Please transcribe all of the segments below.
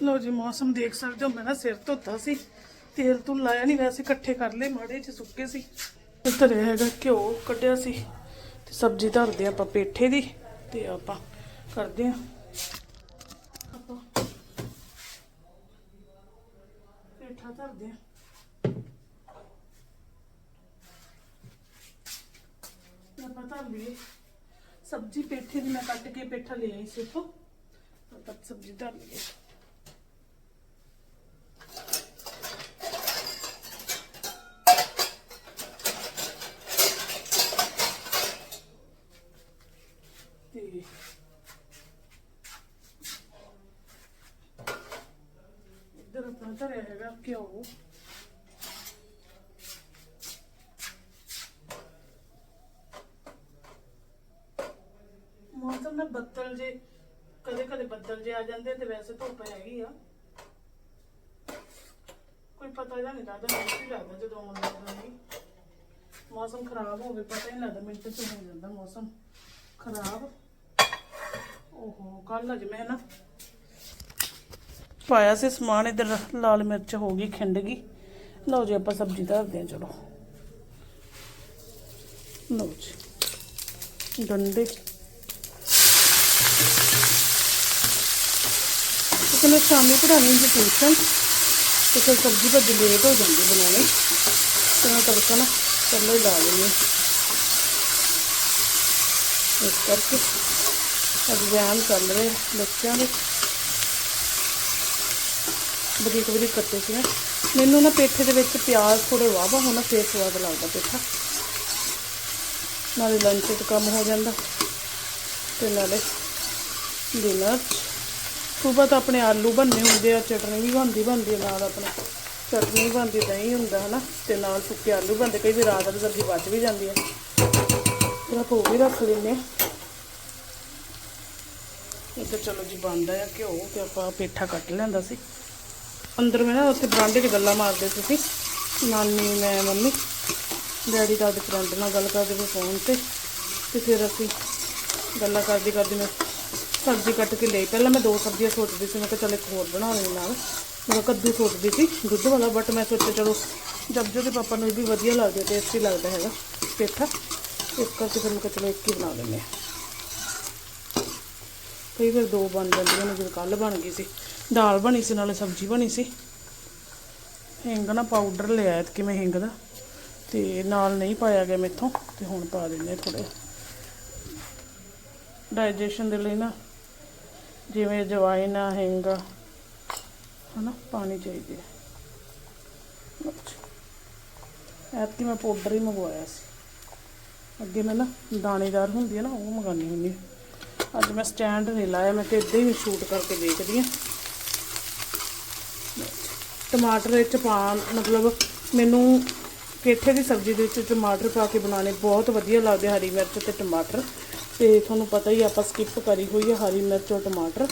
ਲੋ ਜੀ ਮੌਸਮ ਦੇਖ ਸਕਦੇ ਹੋ ਮੈਂ ਨਾ ਸਿਰ ਧੋਤਾ ਸੀ ਤੇਲ ਤੋਂ ਲਾਇਆ ਨਹੀਂ ਵੈਸੇ ਇਕੱਠੇ ਕਰ ਲਏ ਮਾੜੇ ਜਿਹੇ ਸੁੱਕੇ ਸੀ ਧਰਿਆ ਹੈਗਾ ਘਿਓ ਕੱਢਿਆ ਸੀ ਤੇ ਸਬਜ਼ੀ ਧਰਦੇ ਆਪਾਂ ਪੇਠੇ ਦੀ ਤੇ ਆਪਾਂ ਕਰਦੇ ਆ ਆਪਾਂ ਪੇਠਾ ਧਰਦੇ ਆ ਆਪਾਂ ਧਰ ਲਈਏ ਸਬਜ਼ੀ ਪੇਠੇ ਦੀ ਮੈਂ ਕੱਟ ਕੇ ਪੇਠਾ ਲੈ ਆਈ ਸੀ ਉੱਥੋਂ ਆਪਾਂ ਸਬਜ਼ੀ ਧਰ ਲਈਏ ਤੇ ਇੱਧਰ ਆਪਣਾ ਧਰਿਆ ਘਿਓ ਮੌਸਮ ਨਾ ਬੱਦਲ ਜੇ, ਕਦੇ ਕਦੇ ਬੱਦਲ ਜੇ ਆ ਜਾਂਦੇ ਤੇ ਵੈਸੇ ਧੁੱਪ ਹੈਗੀ ਆ। ਕੋਈ ਪਤਾ ਇਹਦਾ ਨਹੀਂ ਲੱਗਦਾ ਮਿੰਟ ਹੀ ਲੱਗਦਾ ਜਦੋਂ ਆਉਣ ਲੱਗਦਾ ਨਹੀਂ ਮੌਸਮ ਖਰਾਬ ਹੋਵੇ, ਪਤਾ ਹੀ ਨਹੀਂ ਲੱਗਦਾ, ਮਿੰਟ ਚ ਹੋ ਜਾਂਦਾ ਮੌਸਮ। ਖਰਾਬ? ਓਹੋ ਕੱਲ ਅਜ ਮੈਂ ਨਾ ਪਾਇਆ ਸੀ ਸਮਾਨ, ਇਧਰ ਲਾਲ ਮਿਰਚ ਹੋ ਗਈ, ਖਿੰਡ ਗਈ। ਲਓ ਜੀ, ਆਪਾਂ ਸਬਜ਼ੀ ਧਰਦੇ ਹਾਂ, ਚਲੋ। ਲਓ ਜੀ ਗੰਡੇ ਕਿਉਂਕਿ ਮੈਂ ਸ਼ਾਮੀ ਪੜਾਣੀ ਦੀ ਟਿਊਸ਼ਨ ਤੇ ਫਿਰ ਸਬਜ਼ੀ ਭੱਜ ਲੇਟ ਹੋ ਜਾਂਦੀ ਬਣਾਉਣੀ। ਤੇ ਮੈਂ ਤੜਕਾ ਨਾ ਪਹਿਲਾਂ ਹੀ ਲਾ ਲੈਂਦੀ ਹਾਂ। ਇਸ ਕਰਕੇ ਐਗਜ਼ਾਮ ਚੱਲ ਰਹੇ ਆ ਬੱਚਿਆਂ ਦੇ। ਬਰੀਕ ਬਰੀਕ ਕੱਟੇ ਸੀ ਨਾ ਮੈਨੂੰ ਨਾ ਪੇਠੇ ਦੇ ਵਿੱਚ ਪਿਆਜ਼ ਥੋੜੇ ਵਾਵਾ ਹੋਣਾ ਫੇਰ ਸਵਾਦ ਲੱਗਦਾ ਪੇਠਾ। ਨਾਲੇ ਲੰਚ ਤੇ ਕੰਮ ਹੋ ਜਾਂਦਾ। ਤੇ ਨਾਲੇ ਡਿਨਰ ਸੁਬਹ ਤਾਂ ਆਪਣੇ ਆਲੂ ਬੰਨੇ ਹੁੰਦੇ ਆ, ਚਟਨੀ ਵੀ ਬਣਦੀ ਬਣਦੀ ਆ, ਨਾਲ ਆਪਣੇ ਚਟਨੀ ਵੀ ਬਣਦੀ, ਦਹੀਂ ਹੁੰਦਾ ਹਨਾ, ਤੇ ਨਾਲ ਸੁੱਕੇ ਆਲੂ ਬਣਦੇ, ਕਈ ਵਾਰ ਰਾਤ ਵਾਲੀ ਸਬਜ਼ੀ ਬਚ ਵੀ ਜਾਂਦੀ ਹੈ ਫਿਰ ਆਪਾਂ ਵੀ ਰੱਖ ਲੈਂਦੇ ਆ। ਇੱਧਰ ਚਲੋ ਜੀ ਬਣਦਾ ਆ ਘਿਓ, ਤੇ ਆਪਾਂ ਪੇਠਾ ਕੱਟ ਲੈਂਦਾ ਸੀ। ਅੰਦਰ ਮੈਂ ਨਾ ਉੱਥੇ ਬਰਾਂਡੇ 'ਚ ਗੱਲਾਂ ਮਾਰਦੇ ਸੀ ਅਸੀਂ ਨਾਨੀ, ਮੈਂ, ਮੰਮੀ, ਡੈਡੀ ਦਾ ਉਹਦੇ ਫਰੈਂਡ ਨਾਲ ਗੱਲ ਕਰਦੇ ਸੀ ਫੋਨ ਤੇ। ਤੇ ਫਿਰ ਅਸੀਂ ਗੱਲਾਂ ਕਰਦੀ ਕਰਦੀ ਮੈਂ ਸਬਜ਼ੀ ਕੱਟ ਕੇ ਲਈ। ਪਹਿਲਾਂ ਮੈਂ ਦੋ ਸਬਜ਼ੀਆਂ ਸੋਚਦੀ ਸੀ, ਮੈਂ ਕਿਹਾ ਚੱਲ ਇੱਕ ਹੋਰ ਬਣਾ ਲੈਂਦੀ ਨਾਲ। ਮੈਂ ਕੱਦੂ ਸੋਚਦੀ ਸੀ, ਦੁੱਧ ਵਾਲਾ ਬਟ ਮੈਂ ਸੋਚਿਆ ਚਲੋ ਜਬਜੋ ਦੇ ਪਾਪਾ ਨੂੰ ਇਹ ਵੀ ਵਧੀਆ ਲੱਗਦਾ ਟੇਸਟੀ ਲੱਗਦਾ ਹੈਗਾ ਪੇਠਾ। ਇਸ ਕਰਕੇ ਫਿਰ ਮੈਂ ਕਿਹਾ ਚਲੋ ਇੱਕ ਹੀ ਬਣਾ ਲੈਂਦੇ ਹਾਂ। ਕਈ ਵਾਰ ਦੋ ਬਣ ਜਾਂਦੀਆਂ ਨੇ, ਜਿਵੇਂ ਕੱਲ ਬਣ ਗਈ ਸੀ। ਦਾਲ ਬਣੀ ਸੀ ਨਾਲੇ ਸਬਜ਼ੀ ਬਣੀ ਸੀ। ਹਿੰਗ ਨਾ ਪਾਊਡਰ ਲਿਆ ਕਿ ਮੈਂ ਹਿੰਗ ਦਾ। ਤੇ ਨਾਲ ਨਹੀਂ ਪਾਇਆ ਗਿਆ ਮੇਥੋਂ ਤੇ ਹੁਣ ਪਾ ਦਿੰਦੇ ਥੋੜੇ ਡਾਈਜੈਸ਼ਨ ਦੇ ਲਈ ਨਾ ਜਿਵੇਂ ਜਵਾਇਨ ਆ ਹਿੰਗ ਆ, ਹਨਾ ਪਾਣੀ ਚਾਹੀਦੀ ਹੈ। ਐਤਕੀ ਮੈਂ ਪਾਊਡਰ ਹੀ ਮੰਗਵਾਇਆ ਸੀ। ਅੱਗੇ ਮੈਂ ਨਾ ਦਾਣੇਦਾਰ ਹੁੰਦੀ ਹੈ ਨਾ ਉਹ ਮੰਗਾਉਂਦੀ ਹੁੰਦੀ ਹਾਂ। ਅੱਜ ਮੈਂ ਸਟੈਂਡ ਨਹੀਂ ਲਾਇਆ ਮੈਂ ਤੇ ਇੱਦਾਂ ਹੀ ਸ਼ੂਟ ਕਰਕੇ ਦੇਖਦੀ ਹਾਂ ਟਮਾਟਰ ਵਿੱਚ ਪਾ ਮਤਲਬ ਮੈਨੂੰ ਪੇਠੇ ਦੀ ਸਬਜ਼ੀ ਦੇ ਵਿੱਚ ਟਮਾਟਰ ਪਾ ਕੇ ਬਣਾਉਣੇ ਬਹੁਤ ਵਧੀਆ ਲੱਗਦੇ ਹਰੀ ਮਿਰਚ ਤੇ ਟਮਾਟਰ। ਤੇ ਤੁਹਾਨੂੰ ਪਤਾ ਹੀ ਆਪਾਂ ਸਕਿਪ ਕਰੀ ਹੋਈ ਹੈ ਹਰੀ ਮਿਰਚ ਔਰ ਟਮਾਟਰ।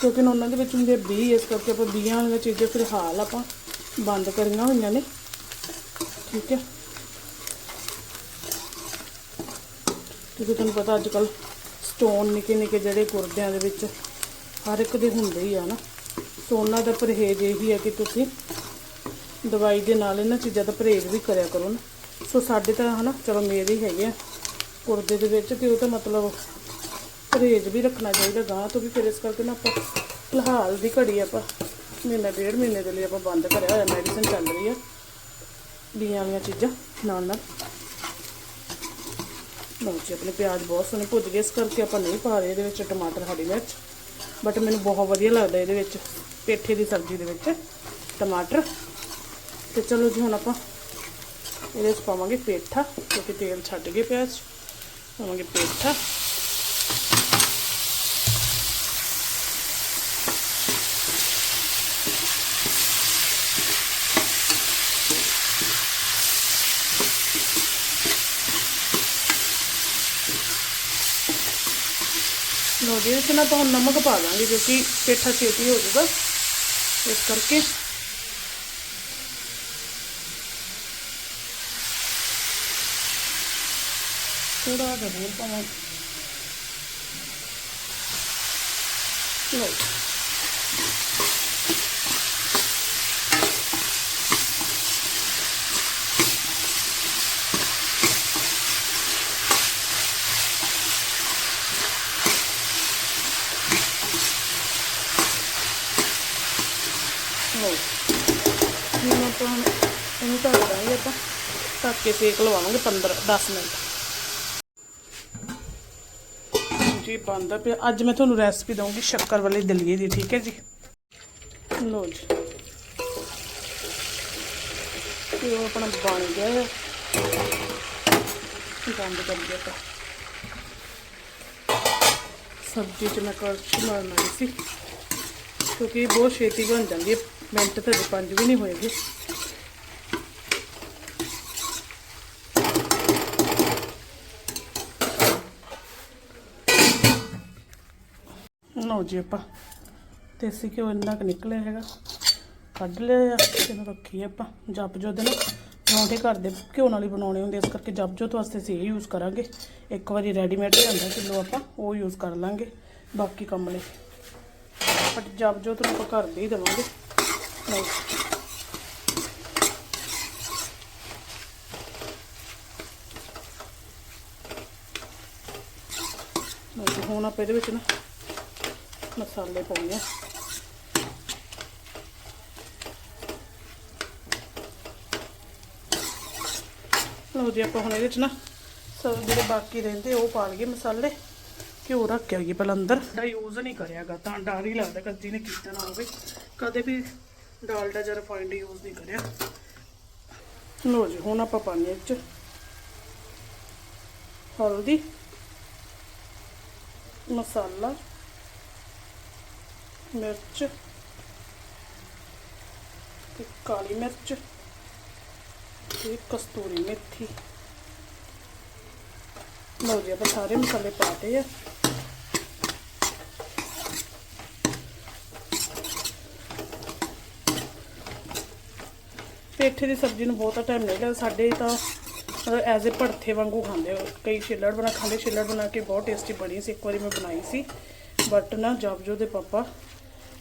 ਕਿਉਂਕਿ ਉਹਨਾਂ ਦੇ ਵਿੱਚ ਹੁੰਦੇ ਆ ਬੀ, ਇਸ ਕਰਕੇ ਆਪਾਂ ਬੀਆਂ ਵਾਲੀਆਂ ਚੀਜ਼ਾਂ ਫਿਲਹਾਲ ਆਪਾਂ ਬੰਦ ਕਰੀਆਂ ਹੋਈਆਂ ਨੇ। ਠੀਕ ਹੈ ਕਿਉਂਕਿ ਤੁਹਾਨੂੰ ਪਤਾ ਅੱਜ ਕੱਲ ਸਟੋਨ ਨਿੱਕੇ ਨਿੱਕੇ ਜਿਹੜੇ ਗੁਰਦਿਆਂ ਦੇ ਵਿੱਚ ਹਰ ਇੱਕ ਦੇ ਹੁੰਦੇ ਹੀ ਆ ਨਾ। ਸੋ ਉਹਨਾਂ ਦਾ ਪਰਹੇਜ਼ ਇਹੀ ਹੈ ਕਿ ਤੁਸੀਂ ਦਵਾਈ ਦੇ ਨਾਲ ਇਹਨਾਂ ਚੀਜ਼ਾਂ ਦਾ ਪਰਹੇਜ਼ ਵੀ ਕਰਿਆ ਕਰੋ ਨਾ। ਸੋ ਸਾਡੇ ਤਾਂ ਹਨਾ, ਚਲੋ ਮੇਰੇ ਹੀ ਹੈਗੇ ਆ ਗੁਰਦੇ ਦੇ ਵਿੱਚ ਤੇ ਉਹ ਤਾਂ ਮਤਲਬ ਪਰਹੇਜ਼ ਵੀ ਰੱਖਣਾ ਚਾਹੀਦਾ ਗਾਂ ਤੋਂ ਵੀ। ਫਿਰ ਇਸ ਕਰਕੇ ਨਾ ਆਪਾਂ ਫਿਲਹਾਲ ਦੀ ਘੜੀ ਆਪਾਂ ਮਹੀਨਾ, ਡੇਢ ਮਹੀਨੇ ਦੇ ਲਈ ਆਪਾਂ ਬੰਦ ਕਰਿਆ ਹੋਇਆ ਮੈਡੀਸਨ ਚੱਲ ਰਹੀ ਆ। ਬੀਆਂ ਵਾਲੀਆਂ ਚੀਜ਼ਾਂ ਨਾਲ ਨਾਲ। ਲਓ ਜੀ, ਆਪਣੇ ਪਿਆਜ਼ ਬਹੁਤ ਸੋਹਣੇ ਭੁੱਜ ਗਏ, ਇਸ ਕਰਕੇ ਆਪਾਂ ਨਹੀਂ ਪਾ ਰਹੇ ਇਹਦੇ ਵਿੱਚ ਟਮਾਟਰ, ਹਰੀ ਮਿਰਚ। ਬਟ ਮੈਨੂੰ ਬਹੁਤ ਵਧੀਆ ਲੱਗਦਾ ਇਹਦੇ ਵਿੱਚ, ਪੇਠੇ ਦੀ ਸਬਜ਼ੀ ਦੇ ਵਿੱਚ, ਟਮਾਟਰ। ਤੇ ਚਲੋ ਜੀ ਹੁਣ ਆਪਾਂ ਇਹਦੇ ਵਿੱਚ ਪਾਵਾਂਗੇ ਪੇਠਾ, ਕਿਉਂਕਿ ਤੇਲ ਛੱਡ ਗਏ ਪਿਆਜ਼ ਪਾਵਾਂਗੇ ਪੇਠਾ। ਲੋ ਜੀ ਇਸ ਨਾਲ ਆਪਾਂ ਹੁਣ ਨਮਕ ਪਾ ਦਾਂਗੇ ਕਿਉਂਕਿ ਪੇਠਾ ਛੇਤੀ ਹੋ ਜਾਊਗਾ। ਇਸ ਕਰਕੇ ਥੋੜਾ ਜਿਹਾ ਹੋਰ ਪਾਵਾਂ। ਲਓ ਹੋ ਹੁਣ ਆਪਾਂ ਹੁਣ ਇਹਨੂੰ ਢੱਕ ਦਾਂਗੇ ਆਪਾਂ ਢੱਕ ਕੇ ਸੇਕ ਲਵਾਵਾਂਗੇ 15 10 ਮਿੰਟ। ਜੀ, ਬੰਦਾ ਪਿਆ। ਅੱਜ ਮੈਂ ਤੁਹਾਨੂੰ ਰੈਸਪੀ ਦਊਂਗੀ ਸ਼ੱਕਰ ਵਾਲੇ ਦਲੀਏ ਦੀ, ਠੀਕ ਹੈ ਜੀ? ਲੋ ਜੀ। ਇਹ ਉਹ ਆਪਣਾ ਬਣ ਗਿਆ। ਹੈ ਬੰਦ ਕਰ ਦਿਆ ਤਾਂ ਸਬਜ਼ੀ ਚ ਮੈਂ ਕੜਛੀ ਮਾਰਨਾ ਸੀ। ਕਿਉਂਕਿ ਬਹੁਤ ਛੇਤੀ ਬਣ ਜਾਂਦੀ ਹੈ। ਮਿੰਟ ਤੇ ਅਜੇ ਪੰਜ ਵੀ ਨਹੀਂ ਹੋਏਗੇ। ਲਓ ਜੀ ਆਪਾਂ। ਦੇਸੀ ਘਿਓ ਇੰਨਾ ਕੁ ਨਿਕਲਿਆ ਹੈਗਾ। ਕੱਢ ਲਿਆ ਆ ਇਹਨੂੰ ਰੱਖੀ ਆਪਾਂ ਜਪ ਜੋ ਦੇ ਨਾ ਪਰੌਂਠੇ ਘਰ ਦੇ ਘਿਓ ਨਾਲ ਹੀ ਬਣਾਉਣੇ ਹੁੰਦੇ ਇਸ ਕਰਕੇ ਜਪ ਜੋਤ ਵਾਸਤੇ ਅਸੀਂ ਇਹ ਯੂਜ਼ ਕਰਾਂਗੇ। ਇੱਕ ਵਾਰੀ ਰੈਡੀਮੇਡ ਲਿਆਂਦਾ ਕਿਲੋ ਆਪਾਂ, ਉਹ ਯੂਜ਼ ਕਰ ਲਾਂਗੇ। ਬਾਕੀ ਕੰਮ ਲਈ। ਬਟ ਜਪ ਜੋਤ ਨੂੰ ਆਪਾਂ ਘਰ ਦੇ ਹੀ ਦੇਵਾਂਗੇ। ਲਓ। ਹੁਣ ਆਪਾਂ ਇਹਦੇ ਵਿੱਚ ਨਾ ਮਸਾਲੇ ਪਾਉਣੇ ਲਓ ਜੀ ਆਪਾਂ ਹੁਣ ਇਹਦੇ ਵਿੱਚ ਨਾ ਸਭ ਜਿਹੜੇ ਬਾਕੀ ਰਹਿੰਦੇ ਉਹ ਪਾ ਲਈਏ ਮਸਾਲੇ। ਘਿਓ ਰੱਖ ਕੇ ਆਈਏ ਪਹਿਲਾਂ ਅੰਦਰ। ਦਾ ਯੂਜ਼ ਨਹੀਂ ਕਰਿਆਗਾ ਤਾਂ ਡਰ ਹੀ ਲੱਗਦਾ ਕਦੀ ਨੇ ਕੀਤਾ ਨਾ ਹੋਵੇ। ਕਦੇ ਵੀ ਡਾਲਡਾ ਜਾਂ ਰਿਫਾਈਨਡ ਯੂਜ਼ ਨਹੀਂ ਕਰਿਆ। ਲਓ ਜੀ ਹੁਣ ਆਪਾਂ ਪਾਣੀ ਵਿੱਚ ਹਲਦੀ ਮਸਾਲਾ ਮਿਰਚ ਤੇ ਕਾਲੀ ਮਿਰਚ ਤੇ ਕਸਤੂਰੀ ਮੇਥੀ। ਲਓ ਜੀ, ਆਪਾਂ ਸਾਰੇ ਮਸਾਲੇ ਪਾਤੇ ਆ। ਪੇਠੇ ਦੀ ਸਬਜ਼ੀ ਨੂੰ ਬਹੁਤਾ ਟਾਈਮ ਨਹੀਂ ਲੱਗਦਾ। ਸਾਡੇ ਤਾਂ ਐਜ਼ ਅ ਭੜਥੇ ਵਾਂਗੂ ਖਾਂਦੇ ਆ। ਕਈ ਛਿੱਲੜ ਬਣਾ, ਖਾਂਦੇ ਛਿੱਲੜ ਬਣਾ ਕੇ ਬਹੁਤ ਟੇਸਟੀ ਬਣੀ ਸੀ। ਇੱਕ ਵਾਰੀ ਮੈਂ ਬਣਾਈ ਸੀ। ਬਟ ਨਾ ਜਬਜੋ ਦੇ ਪਾਪਾ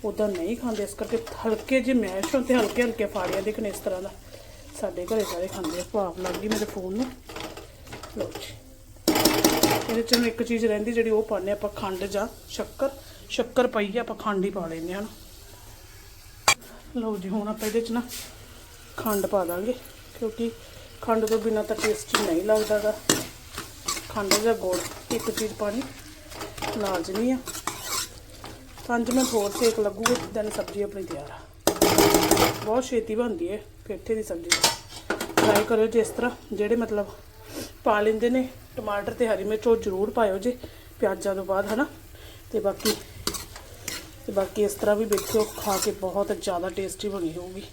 ਉਦਾਂ ਨਹੀਂ ਖਾਂਦੇ, ਇਸ ਕਰਕੇ ਹਲਕੇ ਜਿਹੇ ਮੈਸ਼ ਹੁੰਦੇ ਤੇ ਹਲਕੇ ਹਲਕੇ ਫਾੜੀਆਂ ਦੇਖਣ ਇਸ ਤਰ੍ਹਾਂ ਦਾ। ਸਾਡੇ ਘਰੇ ਸਾਰੇ ਖਾਂਦੇ ਆ ਭਾਪ ਲੱਗ ਗਈ ਮੇਰੇ ਫੋਨ ਨੂੰ। ਲਓ ਜੀ। ਇਹਦੇ ਚ ਇੱਕ ਚੀਜ਼ ਰਹਿੰਦੀ ਜਿਹੜੀ ਉਹ ਪਾਉਂਦੇ ਆਪਾਂ ਖੰਡ ਜਾਂ ਸ਼ੱਕਰ। ਸ਼ੱਕਰ ਪਈ ਆ ਆਪਾਂ ਖੰਡ ਹੀ ਪਾ ਲੈਂਦੇ ਹਾਂ ਲਓ ਜੀ, ਹੁਣ ਆਪਾਂ ਇਹਦੇ ਚ ਨਾ ਖੰਡ ਪਾ ਦਾਂਗੇ, ਕਿਉਂਕਿ ਖੰਡ ਤੋਂ ਬਿਨਾ ਤਾਂ ਟੇਸਟੀ ਨਹੀਂ ਲੱਗਦਾ ਲੱਗਦਾਗਾ ਖੰਡ ਜਾਂ ਗੁੜ, ਇੱਕ ਚੀਜ਼ ਪਾਣੀ ਲਾਜ਼ਮੀ ਆ। ਪੰਜ ਮਿੰਟ ਹੋਰ ਸੇਕ ਲੱਗੂਗਾ ਦੈਨ ਸਬਜ਼ੀ ਆਪਣੀ ਤਿਆਰ ਆ। ਬਹੁਤ ਛੇਤੀ ਬਣਦੀ ਹੈ ਪੇਠੇ ਦੀ ਸਬਜ਼ੀ। ਟਰਾਈ ਕਰਿਓ ਜਿਸ ਤਰ੍ਹਾਂ, ਜਿਹੜੇ ਮਤਲਬ ਪਾ ਲੈਂਦੇ ਨੇ, ਟਮਾਟਰ ਤੇ ਹਰੀ ਮਿਰਚ, ਉਹ ਜ਼ਰੂਰ ਪਾਇਓ ਜੇ, ਪਿਆਜ਼ਾਂ ਤੋਂ ਬਾਅਦ, ਹਨਾ? ਤੇ ਬਾਕੀ ਤੇ ਬਾਕੀ ਇਸ ਤਰ੍ਹਾਂ ਵੀ ਦੇਖਿਓ, ਖਾ ਕੇ ਬਹੁਤ ਜ਼ਿਆਦਾ ਟੇਸਟੀ ਬਣੀ ਹੋਊਗੀ।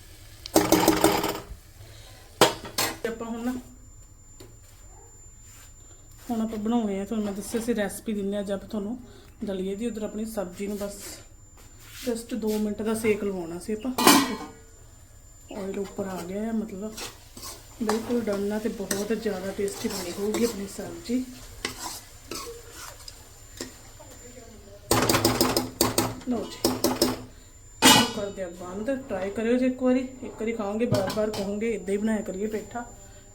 ਤੇ ਆਪਾਂ ਹੁਣ ਨਾ, ਹੁਣ ਆਪਾਂ ਬਣਾਉਣੇ ਆ, ਤੁਹਾਨੂੰ ਮੈਂ ਦੱਸਿਆ ਸੀ ਰੈਸਪੀ ਦਿੰਨੇ ਆ ਜਦ ਤੁਹਾਨੂੰ। ਦਲੀਏ ਦੀ, ਉਧਰ ਆਪਣੀ ਸਬਜ਼ੀ ਨੂੰ ਬਸ ਜਸਟ 2 ਮਿੰਟ ਦਾ ਸੇਕ ਲਵਾਉਣਾ ਸੀ ਆਪਾਂ। ਆਇਲ ਉੱਪਰ ਆ ਗਿਆ ਹੈ, ਮਤਲਬ ਬਿਲਕੁਲ ਡਨ ਆ ਤੇ ਬਹੁਤ ਜ਼ਿਆਦਾ ਟੇਸਟੀ ਬਣੀ ਹੋਊਗੀ ਆਪਣੀ ਸਬਜ਼ੀ। ਲਓ ਜੀ ਕਰ ਦਿਆ ਬੰਦ ਟਰਾਈ ਕਰਿਓ ਜੇ ਇੱਕ ਵਾਰੀ। ਇੱਕ ਵਾਰੀ ਖਾਓਗੇ, ਬਾਰ-ਬਾਰ ਕਹੋਗੇ ਇਦਾਂ ਹੀ ਬਣਾਇਆ ਕਰੀਏ ਪੇਠਾ।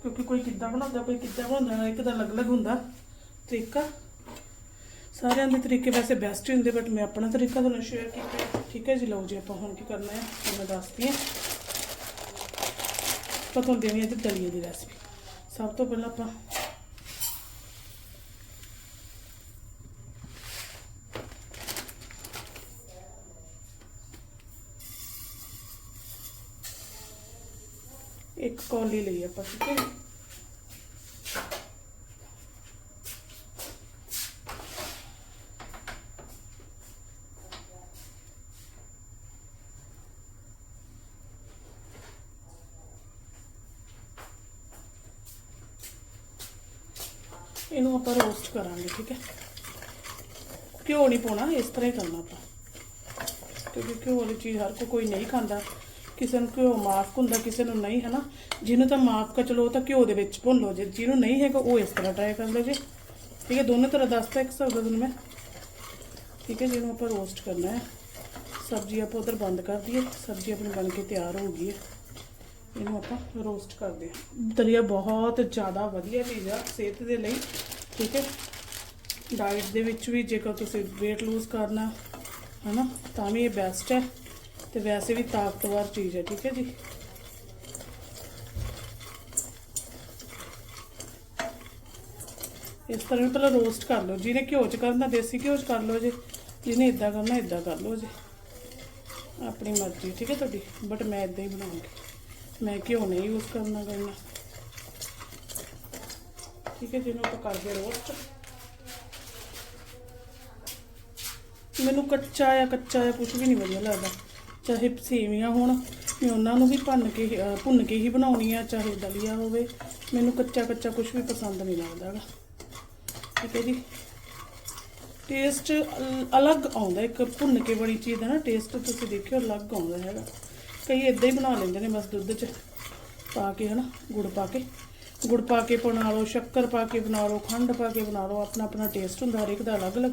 ਕਿਉਂਕਿ ਕੋਈ ਕਿੱਦਾਂ ਬਣਾਉਂਦਾ, ਕੋਈ ਕਿੱਦਾਂ ਬਣਾਉਂਦਾ, ਇੱਕ ਤਾਂ ਅਲੱਗ-ਅਲੱਗ ਹੁੰਦਾ। ਤਰੀਕਾ ਸਾਰਿਆਂ ਦੇ ਤਰੀਕੇ ਵੈਸੇ ਬੈਸਟ ਹੁੰਦੇ ਬਟ ਮੈਂ ਆਪਣਾ ਤਰੀਕਾ ਤੁਹਾਨੂੰ ਸ਼ੇਅਰ ਕੀਤਾ ਠੀਕ ਹੈ ਜੀ, ਲਓ ਜੀ, ਆਪਾਂ ਹੁਣ ਕੀ ਕਰਨਾ ਹੈ, ਤੁਹਾਨੂੰ ਮੈਂ ਦੱਸਦੀ ਹਾਂ। ਆਪਾਂ ਤੁਹਾਨੂੰ ਦੇਣੀ ਹੈ ਤੇ ਦਲੀਏ ਦੀ ਰੈਸਪੀ ਸਭ ਤੋਂ ਪਹਿਲਾਂ ਆਪਾਂ ਇੱਕ ਕੌਲੀ ਲਈ ਆਪਾਂ, ਠੀਕ ਹੈ ਇਹਨੂੰ ਆਪਾਂ ਰੋਸਟ ਕਰਾਂਗੇ, ਠੀਕ ਹੈ? ਘਿਓ ਨਹੀਂ ਪਾਉਣਾ, ਇਸ ਤਰ੍ਹਾਂ ਹੀ ਕਰਨਾ ਆਪਾਂ। ਕਿਉਂਕਿ ਘਿਓ ਵਾਲੀ ਚੀਜ਼ ਹਰ ਕੋਈ ਕੋਈ ਨਹੀਂ ਖਾਂਦਾ। ਕਿਸੇ ਨੂੰ ਘਿਓ ਮਾਫ ਹੁੰਦਾ, ਕਿਸੇ ਨੂੰ ਨਹੀਂ ਹੈ ਨਾ ਜਿਹਨੂੰ ਤਾਂ ਮਾਫ ਕਰ ਚਲੋ ਉਹ ਤਾਂ ਘਿਓ ਦੇ ਵਿੱਚ ਭੁੰਨ ਲਓ। ਜੇ ਜਿਹਨੂੰ ਨਹੀਂ ਹੈਗਾ, ਉਹ ਇਸ ਤਰ੍ਹਾਂ ਟਰਾਈ ਕਰ ਲਓ ਜੀ। ਠੀਕ ਹੈ? ਦੋਨੋਂ ਤਰ੍ਹਾਂ ਦੱਸਤਾ ਇੱਕ ਹਿਸਾਬ ਦਾ ਤੁਹਾਨੂੰ ਮੈਂ। ਠੀਕ ਹੈ? ਜਿਹਨੂੰ ਆਪਾਂ ਰੋਸਟ ਕਰਨਾ ਹੈ। ਸਬਜ਼ੀ ਆਪਾਂ ਉਧਰ ਬੰਦ ਕਰ ਦਈਏ। ਸਬਜ਼ੀ ਆਪਣੀ ਬਣ ਕੇ ਤਿਆਰ ਹੋ ਗਈ ਹੈ। ਇਹਨੂੰ ਆਪਾਂ ਰੋਸਟ ਕਰਦੇ ਹਾਂ। ਦਲੀਆ ਬਹੁਤ ਜ਼ਿਆਦਾ ਵਧੀਆ ਚੀਜ਼ ਆ, ਸਿਹਤ ਦੇ ਲਈ। ਠੀਕ ਹੈ? ਡਾਈਟ ਦੇ ਵਿੱਚ ਵੀ ਜੇਕਰ ਤੁਸੀਂ weight lose ਕਰਨਾ ਹੈ ਨਾ ਤਾਂ ਵੀ ਇਹ ਬੈਸਟ ਹੈ। ਤੇ ਵੈਸੇ ਵੀ ਤਾਕਤਵਰ ਚੀਜ਼ ਹੈ, ਠੀਕ ਹੈ ਜੀ। ਇਸ ਤਰ੍ਹਾਂ ਪਹਿਲਾਂ ਰੋਸਟ ਕਰ ਲਓ। ਜਿਹਨੇ ਘਿਓ ਚ ਕਰਨਾ, ਦੇਸੀ ਘਿਓ ਚ ਕਰ ਲਓ ਜੀ। ਜਿਹਨੇ ਇਦਾਂ ਕਰਨਾ ਇਦਾਂ ਕਰ ਲਓ ਜੀ। ਆਪਣੀ ਮਰਜ਼ੀ ਠੀਕ ਹੈ ਤੁਹਾਡੀ। ਬਟ ਮੈਂ ਇਦਾਂ ਹੀ ਬਣਾਉਂਗੀ। ਮੈਂ ਘਿਓ ਨਹੀਂ ਯੂਜ਼ ਕਰਨਾ ਕਰਨਾ। ਠੀਕ ਹੈ ਜਿਹਨੂੰ ਆਪਾਂ ਕਰਦੇ ਰੋਸਟ ਮੈਨੂੰ ਕੱਚਾ ਆ ਕੱਚਾ ਆ ਕੁਝ ਵੀ ਨਹੀਂ ਵਧੀਆ ਲੱਗਦਾ। ਚਾਹੇ ਸੇਵੀਆਂ ਹੋਣ, ਮੈਂ ਉਹਨਾਂ ਨੂੰ ਵੀ ਭੰਨ ਕੇ ਹੀ- ਭੁੰਨ ਕੇ ਹੀ ਬਣਾਉਣੀ ਆ, ਚਾਹੇ ਦਲੀਆ ਹੋਵੇ, ਮੈਨੂੰ ਕੱਚਾ ਕੱਚਾ ਕੁਝ ਵੀ ਪਸੰਦ ਨਹੀਂ ਲੱਗਦਾ ਹੈਗਾ। ਠੀਕ ਹੈ ਜੀ। ਟੇਸਟ ਅਲੱਗ ਆਉਂਦਾ, ਇੱਕ ਭੁੰਨ ਕੇ ਬਣੀ ਚੀਜ਼ ਦਾ ਨਾ ਟੇਸਟ ਤੁਸੀਂ ਦੇਖਿਓ, ਅਲੱਗ ਆਉਂਦਾ ਹੈਗਾ। ਕਈ ਇਦਾਂ ਹੀ ਬਣਾ ਲੈਂਦੇ ਨੇ ਬਸ ਦੁੱਧ 'ਚ, ਪਾ ਕੇ ਹਨਾ, ਗੁੜ ਪਾ ਕੇ। ਗੁੜ ਪਾ ਕੇ ਬਣਾ ਲਓ, ਸ਼ੱਕਰ ਪਾ ਕੇ ਬਣਾ ਲਓ, ਖੰਡ ਪਾ ਕੇ ਬਣਾ ਲਓ ਆਪਣਾ ਆਪਣਾ ਟੇਸਟ ਹੁੰਦਾ ਹਰੇਕ ਦਾ ਅਲੱਗ-ਅਲੱਗ।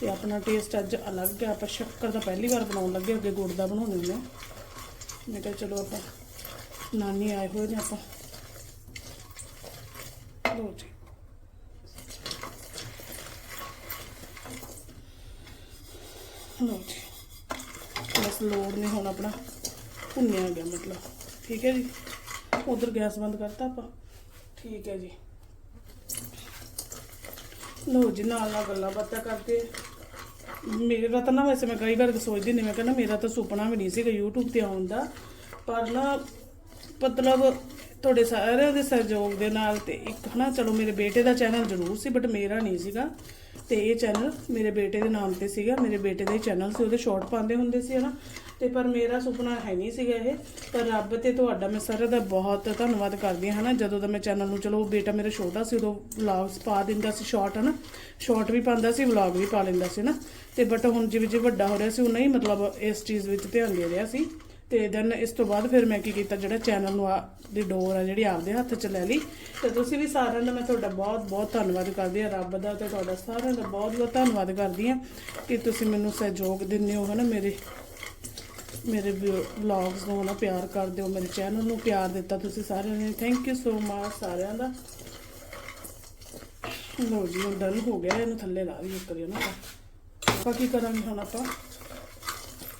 ਤੇ ਆਪਣਾ ਟੇਸਟ ਅੱਜ ਅਲੱਗ ਹੈ ਆਪਾਂ ਸ਼ੱਕਰ ਦਾ ਪਹਿਲੀ ਵਾਰ ਬਣਾਉਣ ਲੱਗੇ, ਅੱਗੇ ਗੁੜ ਦਾ ਬਣਾਉਂਦੇ ਹੁੰਦੇ ਹਾਂ ਮੈਂ ਕਿਹਾ ਚਲੋ ਆਪਾਂ ਨਾਨੀ ਆਏ ਹੋਏ ਨੇ ਆਪਾਂ। ਲਓ ਜੀ। ਲਓ ਜੀ। ਬਸ ਲੋੜ ਨਹੀਂ ਹੁਣ ਆਪਣਾ ਭੁੰਨਿਆ ਗਿਆ ਮਤਲਬ। ਠੀਕ ਹੈ ਜੀ? ਉਧਰ ਗੈਸ ਬੰਦ ਕਰਤਾ ਆਪਾਂ। ਠੀਕ ਹੈ ਜੀ। ਲਓ ਜੀ, ਨਾਲ ਨਾਲ ਗੱਲਾਂ ਬਾਤਾਂ ਕਰਦੇ ਮੇਰਾ ਤਾਂ ਨਾ ਵੈਸੇ ਮੈਂ ਕਈ ਵਾਰ ਸੋਚਦੀ ਨਹੀਂ ਮੈਂ ਕਹਿੰਦਾ ਮੇਰਾ ਤਾਂ ਸੁਪਨਾ ਵੀ ਨਹੀਂ ਸੀਗਾ YouTube ਤੇ ਆਉਣ ਦਾ, ਪਰ ਨਾ ਮਤਲਬ ਤੁਹਾਡੇ ਸਾਰਿਆਂ ਦੇ ਸਹਿਯੋਗ ਦੇ ਨਾਲ ਤੇ ਇੱਕ ਨਾ ਚਲੋ ਮੇਰੇ ਬੇਟੇ ਦਾ ਚੈਨਲ ਜ਼ਰੂਰ ਸੀ ਬਟ ਮੇਰਾ ਨਹੀਂ ਸੀਗਾ, ਤੇ ਇਹ ਚੈਨਲ ਮੇਰੇ ਬੇਟੇ ਦੇ ਨਾਮ ਤੇ ਸੀਗਾ, ਮੇਰੇ ਬੇਟੇ ਦਾ ਹੀ ਚੈਨਲ ਸੀ, ਉਹਦੇ ਸ਼ਾਰਟ ਪਾਉਂਦੇ ਹੁੰਦੇ ਸੀ ਹਨਾ ਤੇ ਪਰ ਮੇਰਾ ਸੁਪਨਾ ਹੈ ਨਹੀਂ ਸੀਗਾ ਇਹ। ਪਰ ਰੱਬ ਤੇ ਤੁਹਾਡਾ ਮੈਂ ਸਾਰਿਆਂ ਦਾ ਬਹੁਤ ਧੰਨਵਾਦ ਕਰਦੀ ਹਾਂ, ਹਨਾ? ਜਦੋਂ ਦਾ ਮੈਂ ਚੈਨਲ ਨੂੰ, ਚਲੋ ਬੇਟਾ ਮੇਰਾ ਛੋਟਾ ਸੀ, ਉਦੋਂ ਵਲੌਗਸ ਪਾ ਦਿੰਦਾ ਸੀ ਸ਼ਾਰਟ ਹਨਾ? ਸ਼ਾਰਟ ਵੀ ਪਾਉਂਦਾ ਸੀ ਵਲੌਗ ਵੀ ਪਾ ਲੈਂਦਾ ਸੀ ਨਾ ਤੇ ਬਟ ਹੁਣ ਜਿਵੇਂ ਜਿਵੇਂ ਵੱਡਾ ਹੋ ਰਿਹਾ ਸੀ ਉਹ ਨਹੀਂ ਮਤਲਬ ਇਸ ਚੀਜ਼ ਵਿੱਚ ਧਿਆਨ ਦੇ ਰਿਹਾ ਸੀ। ਤੇ ਦੈਨ ਇਸ ਤੋਂ ਬਾਅਦ ਫਿਰ ਮੈਂ ਕੀ ਕੀਤਾ, ਜਿਹੜਾ ਚੈਨਲ ਨੂੰ ਆ, ਦੀ ਡੋਰ ਆ, ਜਿਹੜੀ ਆਪਦੇ ਹੱਥ 'ਚ ਲੈ ਲਈ। ਤੇ ਤੁਸੀਂ ਵੀ ਸਾਰਿਆਂ ਦਾ ਮੈਂ ਤੁਹਾਡਾ ਬਹੁਤ ਬਹੁਤ ਧੰਨਵਾਦ ਕਰਦੀ ਹਾਂ, ਰੱਬ ਦਾ ਤੇ ਤੁਹਾਡਾ ਸਾਰਿਆਂ ਦਾ ਬਹੁਤ ਬਹੁਤ ਧੰਨਵਾਦ ਕਰਦੀ ਹਾਂ ਕਿ ਤੁਸੀਂ ਮੈਨੂੰ ਸਹਿਯੋਗ ਦਿੰਦੇ ਹੋ, ਹਨਾ, ਮੇਰੇ ਮੇਰੇ ਵਲੌਗਸ ਨੂੰ ਨਾ ਪਿਆਰ ਕਰ ਦਿਓ ਮੇਰੇ ਚੈਨਲ ਨੂੰ ਪਿਆਰ ਦਿੱਤਾ ਤੁਸੀਂ ਸਾਰਿਆਂ ਨੇ। ਥੈਂਕ ਯੂ ਸੋ ਮਚ ਸਾਰਿਆਂ ਦਾ। ਲੋ ਜੀ, ਹੁਣ ਡਨ ਹੋ ਗਿਆ, ਇਹਨੂੰ ਥੱਲੇ ਲਾ ਦੀ ਕਰਿਓ ਨਾ ਆਪਾਂ? ਆਪਾਂ ਕੀ ਕਰਾਂਗੇ ਹੁਣ ਆਪਾਂ?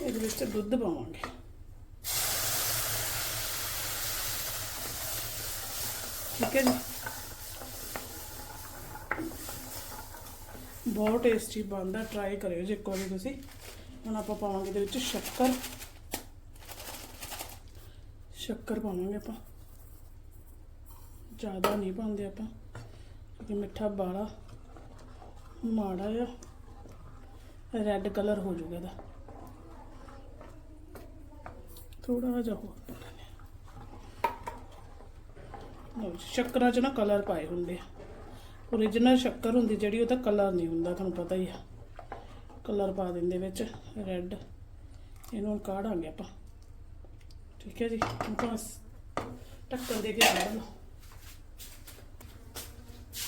ਇਹਦੇ ਵਿੱਚ ਦੁੱਧ ਪਾਵਾਂਗੇ। ਠੀਕ ਹੈ ਜੀ? ਬਹੁਤ ਟੇਸਟੀ ਬਣਦਾ ਟਰਾਈ ਕਰਿਓ ਜੇ ਇੱਕ ਵਾਰੀ ਤੁਸੀਂ। ਹੁਣ ਆਪਾਂ ਪਾਵਾਂਗੇ ਇਹਦੇ ਵਿੱਚ ਸ਼ੱਕਰ। ਸ਼ੱਕਰ ਪਾਵਾਂਗੇ ਆਪਾਂ। ਜ਼ਿਆਦਾ ਨਹੀਂ ਪਾਉਂਦੇ ਆਪਾਂ। ਕਿਉਂਕਿ ਮਿੱਠਾ ਬਾਲਾ ਮਾੜਾ ਜਿਹਾ ਰੈੱਡ ਕਲਰ ਹੋ ਜਾਊਗਾ ਇਹਦਾ। ਥੋੜਾ ਜਿਹਾ ਹੋਰ ਪਾ ਲਓ ਸ਼ੱਕਰਾਂ 'ਚ ਨਾ ਕਲਰ ਪਾਏ ਹੁੰਦੇ ਆ। ਓਰੀਜਨਲ ਸ਼ੱਕਰ ਹੁੰਦੀ ਜਿਹੜੀ ਉਹਦਾ ਕਲਰ ਨਹੀਂ ਹੁੰਦਾ, ਤੁਹਾਨੂੰ ਪਤਾ ਹੀ ਆ। ਕਲਰ ਪਾ ਦਿੰਦੇ ਵਿੱਚ ਰੈੱਡ ਇਹਨੂੰ ਹੁਣ ਕਾੜਾਂਗੇ ਆਪਾਂ। ਠੀਕ ਹੈ ਜੀ, ਹੁਣ ਬਸ ਢੱਕਣ ਦੇ ਕੇ ਕਾੜ ਲਓ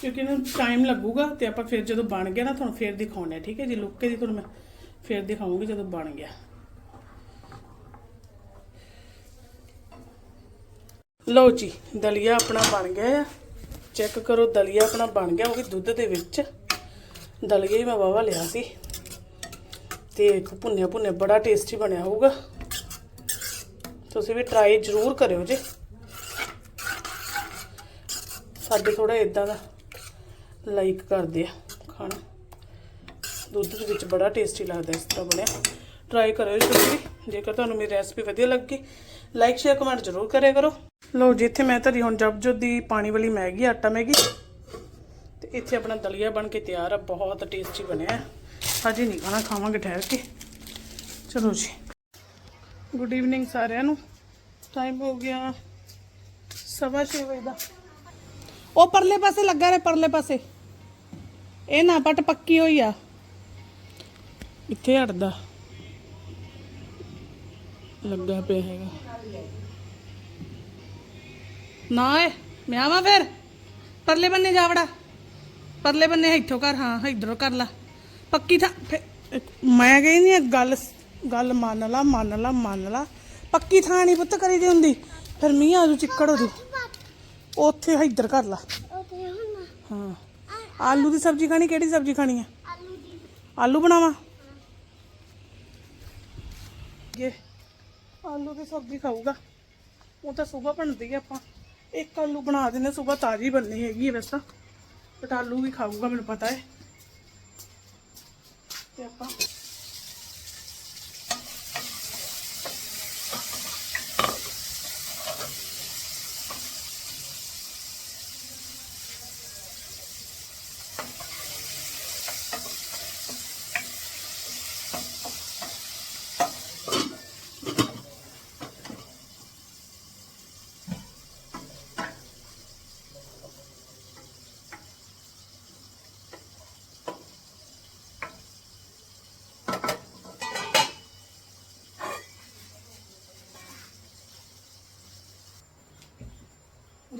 ਕਿਉਂਕਿ ਇਹਨੂੰ ਟਾਈਮ ਲੱਗੂਗਾ ਤੇ ਆਪਾਂ ਫਿਰ ਜਦੋਂ ਬਣ ਗਿਆ ਨਾ ਤੁਹਾਨੂੰ ਫਿਰ ਦਿਖਾਉਣੇ ਆ ਠੀਕ ਹੈ ਜੀ, ਲੁੱਕੇ ਜੀ ਤੁਹਾਨੂੰ ਮੈਂ, ਫਿਰ ਦਿਖਾਉਂਗੀ ਜਦੋਂ ਬਣ ਗਿਆ। ਲਓ ਜੀ, ਦਲੀਆ ਆਪਣਾ ਬਣ ਗਿਆ ਆ। ਚੈੱਕ ਕਰੋ, ਦਲੀਆ ਆਪਣਾ ਬਣ ਗਿਆ ਉਹ ਵੀ ਦੁੱਧ ਦੇ ਵਿੱਚ। ਦਲੀਆ ਹੀ ਮੈਂ ਵਾਵਾ ਲਿਆ ਸੀ। ਤੇ ਭੁੰਨਿਆ ਭੁੰਨਿਆ ਬੜਾ ਟੇਸਟੀ ਬਣਿਆ ਹੋਊਗਾ। ਤੁਸੀਂ ਵੀ ਟਰਾਈ ਜ਼ਰੂਰ ਕਰਿਓ ਜੀ। ਸਾਡੇ ਥੋੜਾ ਇਦਾਂ ਦਾ ਲਾਈਕ ਕਰਦੇ ਆ ਖਾਣਾ। ਦੁੱਧ ਦੇ ਵਿੱਚ ਬੜਾ ਟੇਸਟੀ ਲੱਗਦਾ ਇਸ ਤਰ੍ਹਾਂ ਬਣਿਆ। ਟਰਾਈ ਕਰਿਓ ਜੀ ਤੁਸੀਂ ਵੀ, ਜੇਕਰ ਤੁਹਾਨੂੰ ਮੇਰੀ ਰੈਸਪੀ ਵਧੀਆ ਲੱਗੀ ਲਾਈਕ ਸ਼ੇਅਰ ਕਮੈਂਟ ਜ਼ਰੂਰ ਕਰਿਆ ਕਰੋ। ਲਓ ਜੀ, ਇੱਥੇ ਮੈਂ ਧਰੀ ਹੁਣ ਜਪਜੋਤ ਦੀ ਪਾਣੀ ਵਾਲੀ ਮੈਗੀ, ਆਟਾ ਮੈਗੀ। ਤੇ ਇੱਥੇ ਆਪਣਾ ਦਲੀਆ ਬਣ ਕੇ ਤਿਆਰ ਆ, ਬਹੁਤ ਟੇਸਟੀ ਬਣਿਆ। ਹੈ। ਹਜੇ ਨਹੀਂ ਖਾਣਾ, ਖਾਵਾਂਗੇ ਠਹਿਰ ਕੇ। ਚਲੋ ਜੀ। ਗੁੱਡ ਈਵਨਿੰਗ ਸਾਰਿਆਂ ਨੂੰ। ਟਾਈਮ ਹੋ ਗਿਆ ਸਵਾ ਛੇ ਵਜੇ ਦਾ। ਉਹ ਪਰਲੇ ਪਾਸੇ ਲੱਗਾ ਰੇ ਪਰਲੇ ਪਾਸੇ। ਇਹ ਨਾ ਪਟ ਪੱਕੀ ਹੋਈ ਆ। ਇੱਥੇ ਹਟਦਾ। ਲੱਗਾ ਪਿਆ ਹੈਗਾ। ਨਾ ਏ ਮੈਂ ਆਵਾਂ ਫਿਰ? ਪਰਲੇ ਬੰਨੇ ਜਾਵੜਾ ਪਰਲੇ ਬੰਨੇ ਇੱਥੋਂ ਕਰ, ਹਾਂ, ਇਧਰੋਂ ਕਰ ਲਾ। ਪੱਕੀ ਥਾਂ ਮੈਂ ਗਈ ਨਹੀਂ ਗੱਲ ਗੱਲ ਮੰਨ ਲਾ ਮੰਨ ਲਾ ਮੰਨ ਲਾ। ਪੱਕੀ ਥਾਂ ਨਹੀਂ ਪੁੱਤ ਕਰੀ ਦੀ ਹੁੰਦੀ। ਫਿਰ ਮੀਂਹ ਆਜੂ ਚਿੱਕੜ ਹੋ ਜੂ ਉੱਥੇ ਇੱਧਰ ਕਰ ਲਾ। ਹਾਂ। ਆਲੂ ਦੀ ਸਬਜ਼ੀ ਖਾਣੀ ਕਿਹੜੀ ਸਬਜ਼ੀ ਖਾਣੀ ਆ? ਆਲੂ ਬਣਾਵਾਂ? ਇਹ ਆਲੂ ਦੀ ਸਬਜ਼ੀ ਖਾਊਗਾ ਉਹ ਤਾਂ ਸਵੇਰ ਬਣਦੀ ਆ ਆਪਾਂ। ਇੱਕ ਆਲੂ ਬਣਾ ਦਿੰਦੇ ਸਵੇਰ ਤਾਜ਼ੀ ਬਣਨੀ ਹੈਗੀ ਹੈ ਵੈਸੇ ਬਟ ਆਲੂ ਵੀ ਖਾਊਗਾ ਮੈਨੂੰ ਪਤਾ ਹੈ। ਤੇ ਆਪਾਂ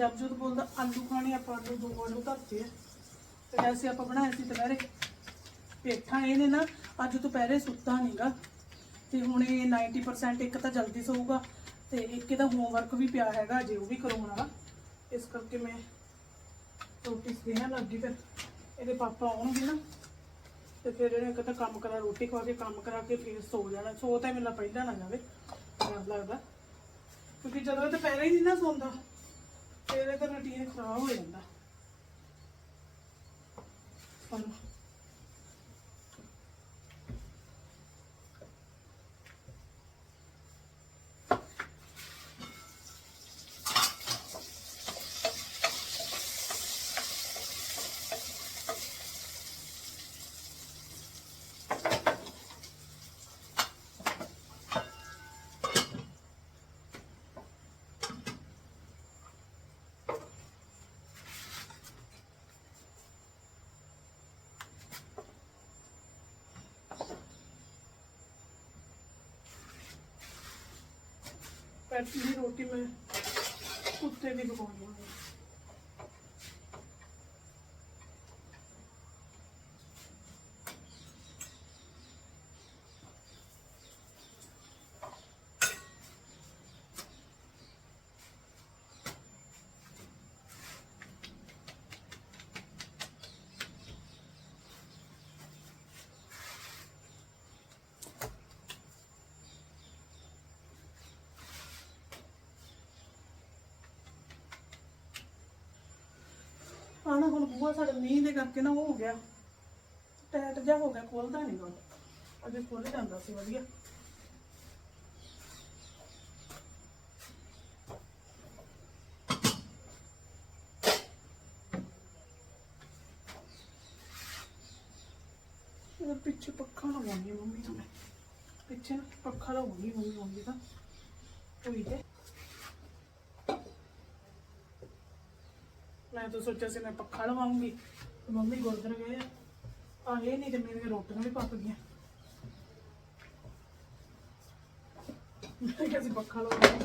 ਜਦ ਬੋਲਦਾ, ਆਲੂ ਖਾਣੇ ਆਪਾਂ ਆਲੂ, ਦੋ ਆਲੂ ਧਰਤੇ ਆ। ਤੇ ਐਸੇ ਆਪਾਂ ਬਣਾਏ ਸੀ ਦੁਪਹਿਰੇ। ਪੇਠਾ ਇਹਨੇ ਨਾ ਅੱਜ ਦੁਪਹਿਰੇ ਸੁੱਤਾ ਨਹੀਂਗਾ ਤੇ ਹੁਣ ਇਹ 90% ਇੱਕ ਤਾਂ ਜਲਦੀ ਸੌਊਗਾ, ਤੇ ਇੱਕ ਇਹਦਾ ਹੋਮਵਰਕ ਵੀ ਪਿਆ ਹੈਗਾ ਅਜੇ, ਉਹ ਵੀ ਕਰਾਉਣ ਵਾਲਾ। ਇਸ ਕਰਕੇ ਮੈਂ ਰੋਟੀ ਸਦੇਹਾਂ ਲੱਗੀ ਫਿਰ। ਇਹਦੇ ਪਾਪਾ ਆਉਣਗੇ ਨਾ, ਤੇ ਫਿਰ ਇਹਨੇ ਇੱਕ ਤਾਂ ਕੰਮ ਕਰਾ, ਰੋਟੀ ਖਵਾ ਕੇ ਕੰਮ ਕਰਾ ਕੇ ਫਿਰ ਸੌ ਜਾਣਾ। ਸੌ ਤਾਂ ਮੈਨੂੰ ਪਹਿਲਾਂ ਨਾ ਜਾਵੇ, ਡਰ ਲੱਗਦਾ। ਕਿਉਂਕਿ ਜਦੋਂ ਇਹ ਦੁਪਹਿਰੇ ਹੀ ਨਹੀਂ ਨਾ ਸੌਂਦਾ। ਫਿਰ ਇਹਦਾ ਰੁਟੀਨ ਖਰਾਬ ਹੋ ਜਾਂਦਾ। ਪਰ ਪੈਟੀ ਦੀ ਰੋਟੀ ਮੈਂ ਕੁੱਤੇ ਦੀ ਪਕਾਉਣੀ ਹੈ। ਆਣਾ ਹੁਣ ਬੂਹਾ ਸਾਡੇ ਮੀਂਹ ਦੇ ਕਰਕੇ ਨਾ ਉਹ ਹੋ ਗਿਆ। ਟੈਟ ਜਾ ਹੋ ਗਿਆ, ਖੋਲਦਾ ਨਹੀਂ ਗਾ। ਅੱਗੇ ਖੁੱਲ ਜਾਂਦਾ ਸੀ, ਵਧੀਆ। ਇਹਦੇ ਪਿੱਛੇ ਪੱਖਾ ਲਵਾਉਣੀ ਮੰਮੀ ਨੂੰ। ਮੈਂ ਪਿੱਛੇ ਨਾ ਪੱਖਾ ਲਵਾਉਣੀ ਮੰਮੀ ਆਉਂਦੀ ਤਾਂ। ਹੋਈ ਤੇ। ਮੈਂ ਤਾਂ ਸੋਚਿਆ ਸੀ ਮੈਂ ਪੱਖਾ ਲਵਾਉਂਗੀ। ਤੇ ਮੰਮੀ ਗੁਰਦੁਆਰੇ ਗਏ ਆ। ਆ ਇਹ ਨਹੀਂ ਤੇ ਮੇਰੀਆਂ ਰੋਟੀਆਂ ਵੀ ਪੱਕ ਗਈਆਂ। ਮੈਂ ਕਿਹਾ ਸੀ ਪੱਖਾ ਲਵਾਉਂਗੀ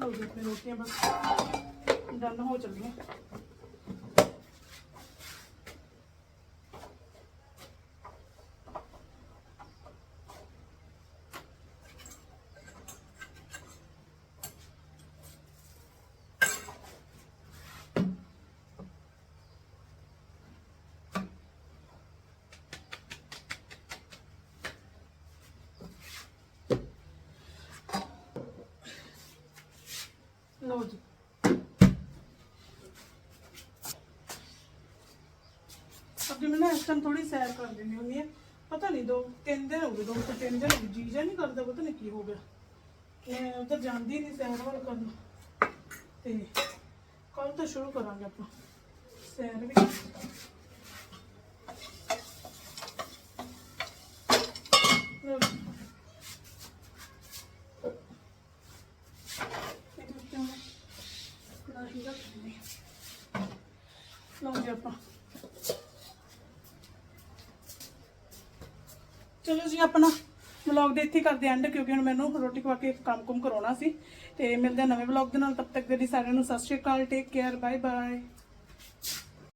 ਲਓ ਜੀ ਰੋਟੀਆਂ ਬਸ। ਡਨ ਹੋ ਚੱਲੀਆਂ। ਲਓ ਜੀ ਅੱਗੇ ਮੈਂ ਨਾ ਇਸ ਟਾਈਮ ਥੋੜੀ ਸੈਰ ਕਰ ਦਿੰਦੀ ਹੁੰਦੀ ਆ ਪਤਾ ਨਹੀਂ ਦੋ ਤਿੰਨ ਦਿਨ ਹੋ ਗਏ, ਦੋ ਤੋਂ ਤਿੰਨ ਦਿਨ ਹੋ ਗਏ, ਜੀ ਜਾ ਨਹੀਂ ਕਰਦਾ, ਪਤਾ ਨਹੀਂ ਕੀ ਹੋ ਗਿਆ। ਮੈਂ ਉਧਰ ਜਾਂਦੀ ਨਹੀਂ ਸੈਰ ਵੱਲ ਕਰਨ। ਤੇ ਕੱਲ ਤੋਂ ਸ਼ੁਰੂ ਕਰਾਂਗੇ ਆਪਾਂ ਸੈਰ ਵੀ। ਲਓ ਜੀ। ਇਹਦੇ ਉੱਤੇ ਹੁਣ ਕੜਾਹੀ ਰੱਖ ਦਿੰਦੇ ਹਾਂ। ਲਓ ਜੀ ਆਪਾਂ। ਚਲੋ ਜੀ, ਆਪਣਾ ਵਲੌਗ ਦੇ ਇੱਥੇ ਕਰਦੇ ਐਂਡ ਕਿਉਂਕਿ ਹੁਣ ਮੈਨੂੰ ਰੋਟੀ ਖਵਾ ਕੇ ਕੰਮ ਕੁਮ ਕਰਾਉਣਾ ਸੀ। ਤੇ ਮਿਲਦੇ ਹਾਂ ਨਵੇਂ ਵਲੌਗ ਦੇ ਨਾਲ। ਤਬ ਤੱਕ ਦੇ ਲਈ ਸਾਰਿਆਂ ਨੂੰ ਸਤਿ ਸ਼੍ਰੀ ਅਕਾਲ ਟੇਕ ਕੇਅਰ ਬਾਏ ਬਾਏ